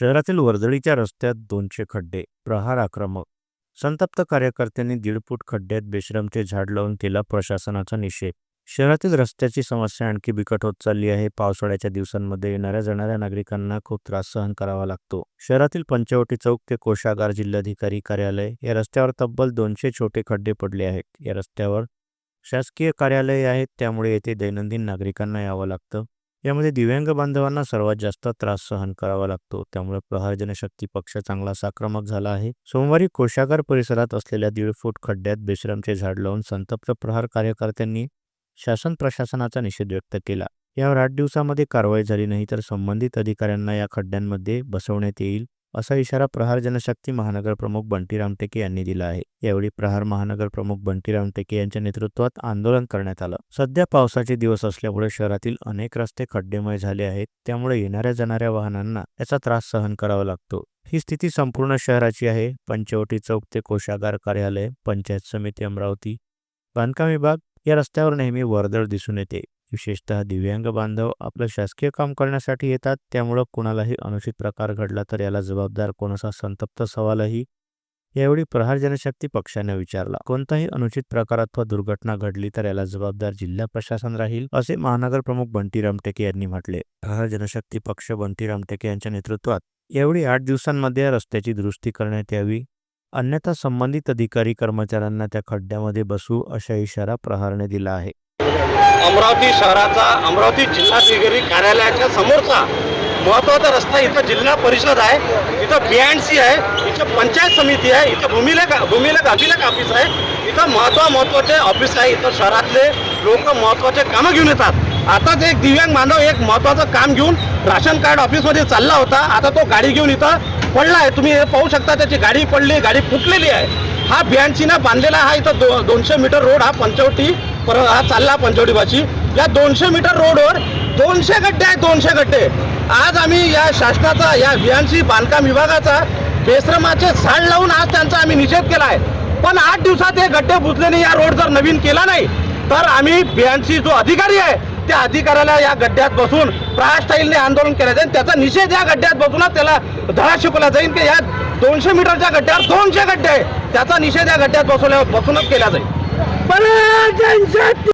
शहरातील वर्दळीच्या रस्त्यात दोनशे खड्डे प्रहार आक्रमक. संतप्त कार्यकर्त्यांनी दीड फूट खड्ड्यात बेशरमचे झाड लावून केला प्रशासनाचा निषेध. शहरातील रस्त्याची समस्या आणखी बिकट होत चालली आहे. पावसाळ्याच्या दिवसांमध्ये येणाऱ्या जाणाऱ्या नागरिकांना खूप त्रास सहन करावा लागतो. शहरातील पंचवटी चौक ते कोशागार जिल्हाधिकारी कार्यालय या रस्त्यावर तब्बल दोनशे छोटे खड्डे पडले आहेत. या रस्त्यावर शासकीय कार्यालय आहेत त्यामुळे येथे दैनंदिन नागरिकांना यावं लागतं. यामध्ये दिव्यांग बांधवांना सर्वात जास्त त्रास सहन करावा लागतो. त्यामुळे प्रहार जनशक्ती पक्ष चांगला आक्रमक झाला आहे. सोमवारी कोशागार परिसरात असलेल्या दीड फूट खड्ड्यात बेशरमचे झाड लावून संतप्त प्रहार कार्यकर्त्यांनी शासन प्रशासनाचा निषेध व्यक्त केला. यावर आठ दिवसामध्ये कारवाई झाली नाही तर संबंधित अधिकाऱ्यांना या खड्ड्यांमध्ये बसवण्यात येईल. असा इशारा प्रहार जनशक्ती महानगर प्रमुख बंटी रामटेके यांनी दिला आहे. यावेळी प्रहार महानगर प्रमुख बंटी रामटेके यांच्या नेतृत्वात आंदोलन करण्यात आलं. सध्या पावसाचे दिवस असल्यामुळे शहरातील अनेक रस्ते खड्डेमय झाले आहेत. त्यामुळे येणाऱ्या जाणाऱ्या वाहनांना याचा त्रास सहन करावा लागतो. ही स्थिती संपूर्ण शहराची आहे. पंचवटी चौक ते कोशागार कार्यालय पंचायत समिती अमरावती बांधकाम विभाग या रस्त्यावर नेहमी वर्दळ दिसून येते. विशेषतः दिव्यांग बांधव आपलं शासकीय काम करण्यासाठी येतात. त्यामुळं कुणालाही अनुचित प्रकार घडला तर याला जबाबदार कोणाचा संतप्त सवालही यावेळी प्रहार जनशक्ती पक्षाने विचारला. कोणताही अनुचित प्रकार अथवा दुर्घटना घडली तर याला जबाबदार जिल्हा प्रशासन राहील असे महानगर प्रमुख बंटी रामटेके यांनी म्हटले. प्रहार जनशक्ती पक्ष बंटीराम टेके यांच्या नेतृत्वात यावेळी आठ दिवसांमध्ये रस्त्याची दुरुस्ती करण्यात यावी. अन्यथा संबंधित अधिकारी कर्मचाऱ्यांना त्या खड्ड्यामध्ये बसू अशा इशारा प्रहारने दिला आहे. अमरावती शहराचा अमरावती जिल्हाधिकारी कार्यालयाच्या समोरचा महत्त्वाचा रस्ता इथं जिल्हा परिषद आहे. इथं बी अँड सी आहे. इथं पंचायत समिती आहे. इथं भूमिलेख भूमिलेख अभिलेख ऑफिस आहे. इथं महत्त्वा महत्त्वाचे ऑफिस आहे. इथं शहरातले लोक महत्त्वाचे कामं घेऊन येतात. आताच एक दिव्यांग मानव एक महत्त्वाचं काम घेऊन राशन कार्ड ऑफिसमध्ये चालला होता. आता तो गाडी घेऊन इथं पडला आहे. तुम्ही हे पाहू शकता त्याची गाडी पडली गाडी फुटलेली आहे. हा बियांचीनं बांधलेला हा इथं दो दोनशे मीटर रोड हा पंचवटी पर हा चालला पंचवटी या दोनशे मीटर रोडवर दोनशे गड्डे आहेत दोनशे गड्डे. आज आम्ही या शासनाचा या बियांची बांधकाम विभागाचा बेश्रमाचे झाड लावून आज त्यांचा आम्ही निषेध केला आहे पण आठ दिवसात हे गड्डे बुजल्याने या रोड जर नवीन केला नाही तर आम्ही बियांशी जो अधिकारी आहे त्या अधिकाऱ्याला या गड्ड्यात बसून प्रायस्टाईलने आंदोलन केलं जाईल. त्याचा निषेध या गड्ड्यात बसूनच त्याला धडा शिकवला जाईल की या दोनशे मीटरच्या गड्ड्यावर दोनशे गड्डे आहे त्याचा निषेध या गड्ड्यात बसवल्या बसूनच केला जाईल. Bana gençlik